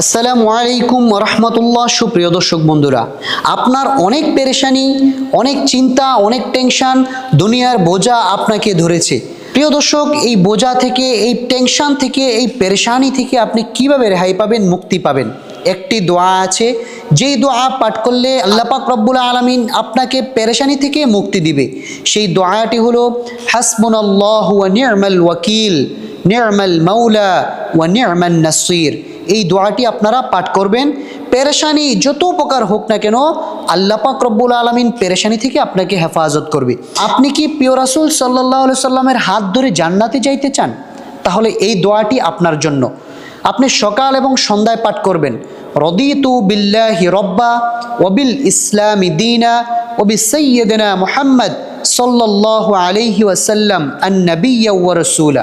আসসালামু আলাইকুম রহমতুল্লাহ সুপ্রিয় দর্শক বন্ধুরা। আপনার অনেক পেরেশানি, অনেক চিন্তা, অনেক টেনশন দুনিয়ার বোঝা আপনাকে ধরেছে। প্রিয় দর্শক, এই বোঝা থেকে, এই টেনশান থেকে, এই পেরেশানি থেকে আপনি কীভাবে রেহাই পাবেন, মুক্তি পাবেন? একটি দোয়া আছে, যেই দোয়া পাঠ করলে আল্লাহ পাক রব্বুল আলমিন আপনাকে পেরেশানি থেকে মুক্তি দিবে। সেই দোয়াটি হলো হাসমুনাল্লাহ ওয়া নি'মাল ওয়াকিল নি'মাল মাওলা ওয়া নি'মান নাসির। এই দোয়াটি আপনারা পাঠ করবেন। পেরেশানি যত প্রকার হোক না কেন, আল্লাহ পাক রব্বুল আলমিন পেরেশানি থেকে আপনাকে হেফাজত করবে। আপনি কি প্রিয় রাসুল সাল্লাহ সাল্লামের হাত ধরে জান্নাতে যাইতে চান? তাহলে এই দোয়াটি আপনার জন্য। আপনি সকাল এবং সন্ধ্যায় পাঠ করবেন। রদিতু বিল্লাহি রব্বা ওবিল ইসলামি দিনা ওবি সৈয়দনা মোহাম্মদ সাল্লাহ আলাইহি ওয়াসাল্লাম আন নবিয়া ওয়া রসুলা।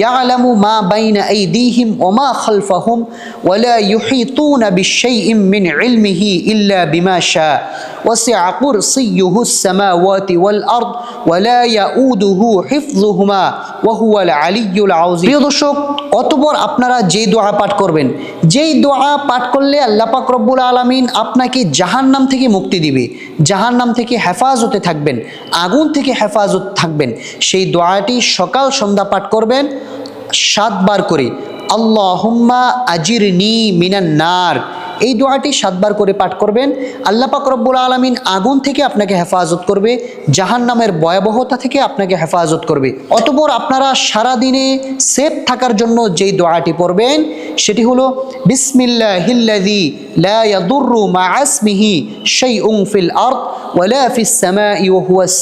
ইয়ালামু মা বাইনা এই দিহিম ওমা খলফাহুম ওয়ালা ইউহিতুনা বিশাইইম মিন ইলমিহি ইল্লা বিমা শা ওয়াসিআ কুরসিয়ুহুস সামাওয়াতি ওয়াল আরদ ওয়ালা ইয়াউদুহু হিফযুহুমা ওয়া প্রিয় দর্শক, অতঃপর আপনারা যেই দোয়া পাঠ করবেন, যেই দোয়া পাঠ করলে আল্লাহ পাক রব্বুল আলামিন আপনাকে জাহান্নাম থেকে মুক্তি দিবে, জাহান্নাম থেকে হেফাজতে থাকবেন, আগুন থেকে হেফাজত থাকবেন। সেই দোয়াটি সকাল সন্ধ্যা পাঠ করবেন সাতবার করে। আল্লাহুম্মা আজিরনি মিনান নার। এই দোয়াটি সাতবার করে পাঠ করবেন। আল্লাহ রব্বুল আলমিন আগুন থেকে আপনাকে হেফাজত করবে। জাহান নামের ভয়াবহতা থেকে আপনাকে হেফাজত করবে। অতপর আপনারা সারা দিনে সেফ থাকার জন্য যেই দোয়াটি পড়বেন, সেটি হলো ইয়াদুররু মা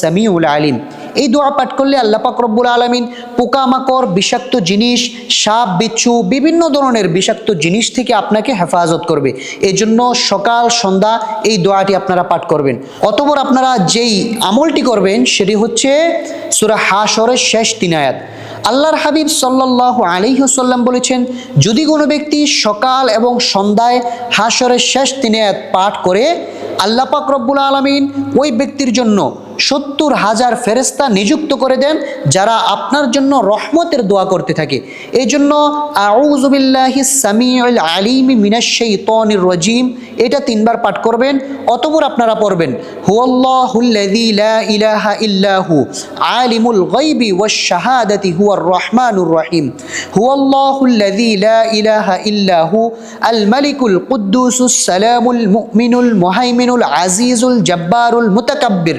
সামিউল আলিম। এই দোয়া পাঠ করলে আল্লাহ পাক রব্বুল আলমিন পোকামাকড়, বিষাক্ত জিনিস, সাপ, বিচ্ছু, বিভিন্ন ধরনের বিষাক্ত জিনিস থেকে আপনাকে হেফাজত করবে। এই জন্য সকাল, সন্ধ্যা এই দোয়াটি আপনারা পাঠ করবেন। অতপর আপনারা যেই আমলটি করবেন সেটি হচ্ছে সুরা হাসরের শেষ তিনায়াত আল্লাহর হাবিব সাল্লাহ আলিহসাল্লাম বলেছেন, যদি কোনো ব্যক্তি সকাল এবং সন্ধ্যায় হাসরের শেষ তিনায়াত পাঠ করে, আল্লাহ পাক রব্বুল আলমিন ওই ব্যক্তির জন্য সত্তর হাজার ফেরেস্তা নিযুক্ত করে দেন যারা আপনার জন্য রহমতের দোয়া করতে থাকে। এই জন্য আউজুবিল্লাহি সামিউল আলিমি মিনাশাইতানির রজিম, এটা তিনবার পাঠ করবেন, অতপর আপনারা পড়বেন হুয়াল্লাহুল্লাযী হুয়ার রহমানুর রহিম আজিজুল জব্বারুল মুতাকাব্বির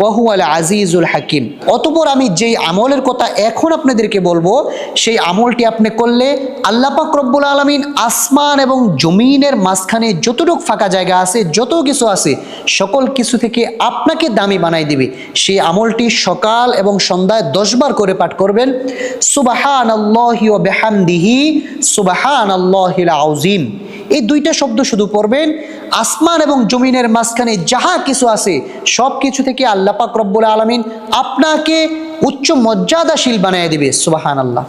ওয়াহুয়াল আজিজুল হাকিম। অতপর আমি যেই আমলের কথা এখন আপনাদেরকে বলব, সেই আমলটি আপনি করলে আল্লাহ পাক রব্বুল আলমিন আসমান এবং জমিনের মাঝখানে যতটুকু ফাঁকা জায়গা আছে, যত কিছু আছে, সকল কিছু থেকে আপনাকে দামি বানাই দিবে। সেই আমলটি সকাল এবং সন্ধ্যায় দশবার করে পাঠ করবেন। সুবাহান আল্লাহি বেহামদিহি সুবাহান আল্লাহিল আউজিম এই দুইটা শব্দ শুধু পড়বেন। আসমান এবং জমিনের মাঝখানে যাহা কিছু আছে, সব কিছু থেকে আল্লাপাক রব্বুল আলমিন আপনাকে উচ্চ মর্যাদাশীল বানিয়ে দেবে। সুবাহান আল্লাহ